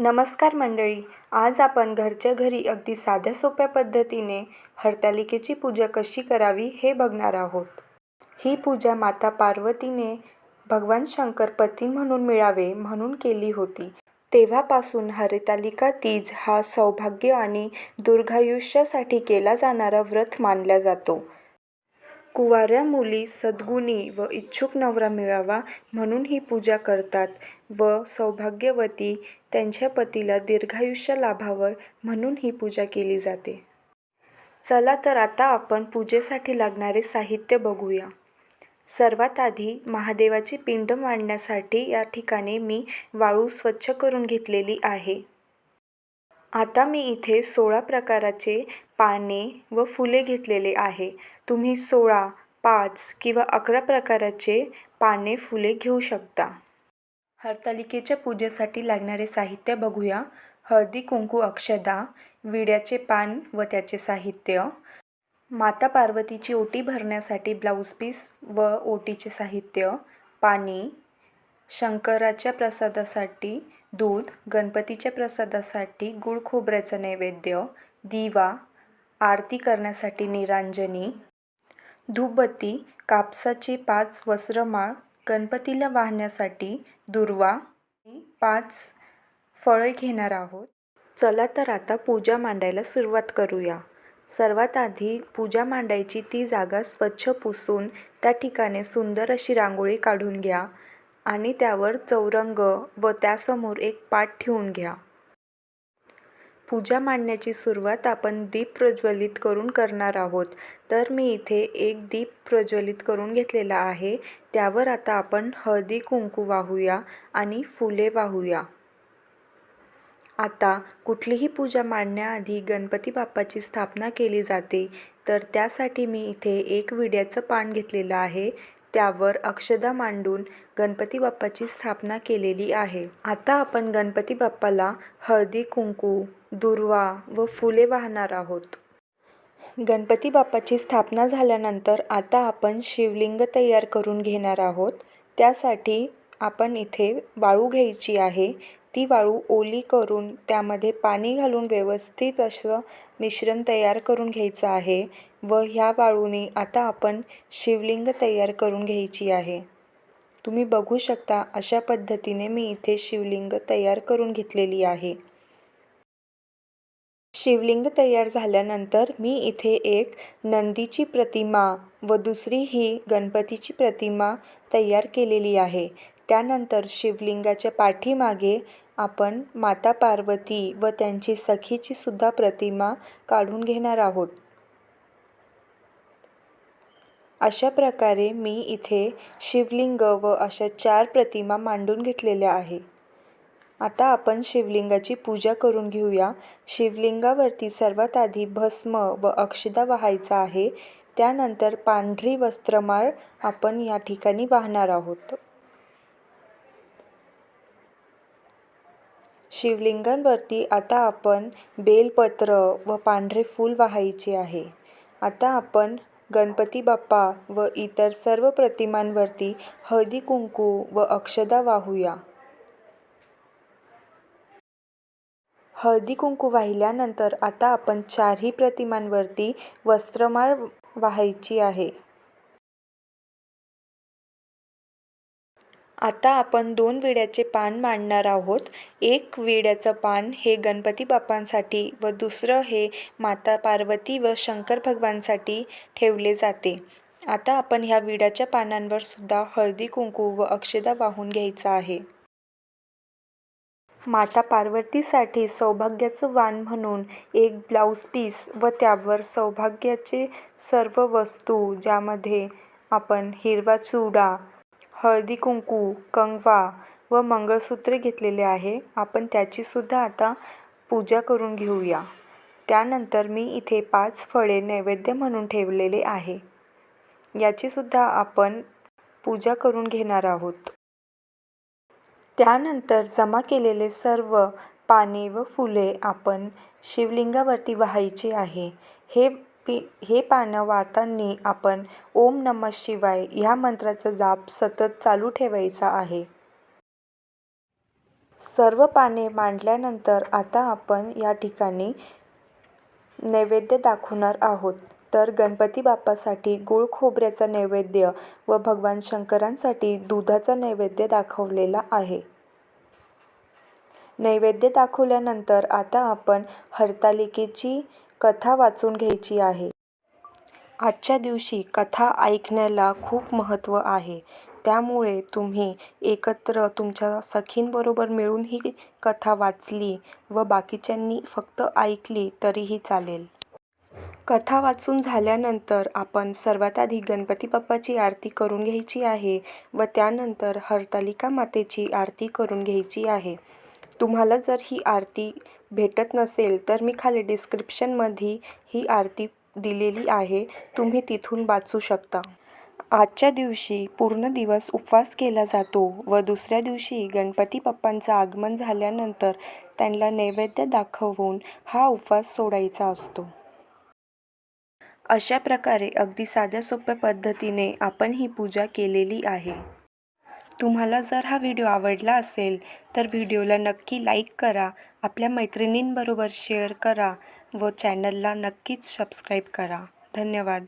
नमस्कार मंडळी आज आपण घरच्या घरी अगदी साध्या सोप्या पद्धतीने हरतालिकेची पूजा कशी करावी हे बघणार आहोत. ही पूजा माता पार्वतीने भगवान शंकर पती म्हणून मिळावे म्हणून केली होती. तेव्हापासून हरतालिका तीज हा सौभाग्य आणि दीर्घायुष्यासाठी केला जाणारा व्रत मानला जातो. कुवाऱ्या मुली सद्गुणी व इच्छुक नवरा मिळावा म्हणून ही पूजा करतात व सौभाग्यवती त्यांच्या पतीला दीर्घायुष्य लाभावं म्हणून ही पूजा केली जाते. चला तर आता आपण पूजेसाठी लागणारे साहित्य बघूया. सर्वात आधी महादेवाची पिंड मांडण्यासाठी या ठिकाणी मी वाळू स्वच्छ करून घेतलेली आहे. आता मी इथे सोळा प्रकाराचे पाने व फुले घेतलेले आहे. तुम्ही सोळा पाच किंवा अकरा प्रकाराचे पाने फुले घेऊ शकता. हरतालिकेच्या पूजेसाठी लागणारे साहित्य बघूया. हळदी कुंकू अक्षदा विड्याचे पान व त्याचे साहित्य. माता पार्वतीची ओटी भरण्यासाठी ब्लाऊज पीस व ओटीचे साहित्य. पाणी शंकराच्या प्रसादासाठी दूध गणपतीच्या प्रसादासाठी गुळ खोबऱ्याचं नैवेद्य दिवा आरती करण्यासाठी निरांजनी धूपबत्ती कापसाचे पाच वस्त्रमाळ गणपतीला वाहण्यासाठी दुर्वा पाच फळं घेणार आहोत. चला तर आता पूजा मांडायला सुरुवात करूया. सर्वात आधी पूजा मांडायची ती जागा स्वच्छ पुसून त्या ठिकाणी सुंदर अशी रांगोळी काढून घ्या आणि त्यावर चौरंग व त्यासमोर एक पाट ठेवून घ्या. पूजा मांडण्याची सुरुवात आपण दीप प्रज्वलित करून करणार आहोत. तर मी इथे एक दीप प्रज्वलित करून घेतलेला आहे. त्यावर आता आपण हळदी कुंकू वाहूया आणि फुले वाहूया. आता कुठलीही पूजा मांडण्याआधी गणपती बाप्पाची स्थापना केली जाते. तर त्यासाठी मी इथे एक विड्याचं पान घेतलेलं आहे. त्यावर अक्षदा मांडून गणपती बाप्पाची स्थापना केलेली आहे. आता आपण गणपती बाप्पाला हळदी कुंकू दुर्वा व फुले वाहणार आहोत. गणपती बाप्पाची स्थापना झाल्यानंतर आता आपण शिवलिंग तयार करून घेणार आहोत. त्यासाठी आपण इथे वाळू घ्यायची आहे. ती वाळू ओली करून त्यामध्ये पाणी घालून व्यवस्थित असं मिश्रण तयार करून घ्यायचं आहे व ह्या वाळूने आता आपण शिवलिंग तयार करून घ्यायची आहे. तुम्ही बघू शकता अशा पद्धतीने मी इथे शिवलिंग तयार करून घेतलेली आहे. शिवलिंग तयार झाल्यानंतर मी इथे एक नंदीची प्रतिमा व दुसरी ही गणपतीची प्रतिमा तयार केलेली आहे. त्यानंतर शिवलिंगाच्या पाठीमागे आपण माता पार्वती व त्यांची सखीची सुद्धा प्रतिमा काढून घेणार आहोत. अशा प्रकारे मी इथे शिवलिंग व अशा चार प्रतिमा मांडून घेतलेल्या आहे. आता आपण शिवलिंगाची पूजा करून घेऊया. शिवलिंगावरती सर्वात आधी भस्म व अक्षदा वाहायचा आहे. त्यानंतर पांढरी वस्त्रमाळ आपण या ठिकाणी वाहणार आहोत. शिवलिंगांवरती आता आपण बेलपत्र व पांढरे फूल वाहायचे आहे. आता आपण गणपती बाप्पा व इतर सर्व प्रतिमांवरती हळदी कुंकू व अक्षदा वाहूया. हळदी कुंकू वाहिल्यानंतर आता आपण चारही प्रतिमांवरती वस्त्रमाळ वाहायची आहे. आता आपण दोन विड्याचे पान मांडणार आहोत. एक विड्याचं पान हे गणपती बाप्पांसाठी व दुसरं हे माता पार्वती व शंकर भगवानसाठी ठेवले जाते. आता आपण ह्या विड्याच्या पानांवर सुद्धा हळदी कुंकू व अक्षदा वाहून घ्यायचा आहे. माता पार्वतीसाठी सौभाग्याचं वाण म्हणून एक ब्लाऊज पीस व त्यावर सौभाग्याचे सर्व वस्तू ज्यामध्ये आपण हिरवा चुडा हळदी कुंकू कंगवा व मंगळसूत्रे घेतलेले आहे आपण त्याचीसुद्धा आता पूजा करून घेऊया. त्यानंतर मी इथे पाच फळे नैवेद्य म्हणून ठेवलेले आहे. याचीसुद्धा आपण पूजा करून घेणार आहोत. त्यानंतर जमा केलेले सर्व पाने व फुले आपण शिवलिंगावरती वाहायचे आहे. हे पी हे पानं वाहताना आपण ओम नमः शिवाय ह्या मंत्राचा जाप सतत चालू ठेवायचा आहे. सर्व पाने मांडल्यानंतर आता आपण या ठिकाणी नैवेद्य दाखवणार आहोत. तर गणपती बाप्पासाठी गूळ खोबऱ्याचा नैवेद्य व भगवान शंकरांसाठी दुधाचा नैवेद्य दाखवलेला आहे. नैवेद्य दाखवल्यानंतर आता आपण हरतालिकेची कथा वाचून घ्यायची आहे. आजच्या दिवशी कथा ऐकण्याला खूप महत्त्व आहे. त्यामुळे तुम्ही एकत्र तुमच्या सखींबरोबर मिळून ही कथा वाचली व बाकीच्यांनी फक्त ऐकली तरीही चालेल. कथा वाचून झाल्यानंतर आपण सर्वात आधी गणपती बाप्पाची आरती करून घ्यायची आहे व त्यानंतर हरतालिका मातेची आरती करून घ्यायची आहे. तुम्हाला जर ही आरती भेटत नसेल तर मी खाली डिस्क्रिप्शनमध्ये ही आरती दिलेली आहे. तुम्ही तिथून वाचू शकता. आजच्या दिवशी पूर्ण दिवस उपवास केला जातो व दुसऱ्या दिवशी गणपती बाप्पांचं आगमन झाल्यानंतर त्यांना नैवेद्य दाखवून हा उपवास सोडायचा असतो. अशा प्रकारे अगदी साध्या सोप्या पद्धतीने आपण ही पूजा केलेली आहे. तुम्हाला जर हा व्हिडिओ आवडला असेल तर व्हिडिओला नक्की लाईक करा आपल्या मैत्रिणींबरोबर शेअर करा व चॅनलला नक्कीच सबस्क्राईब करा. धन्यवाद.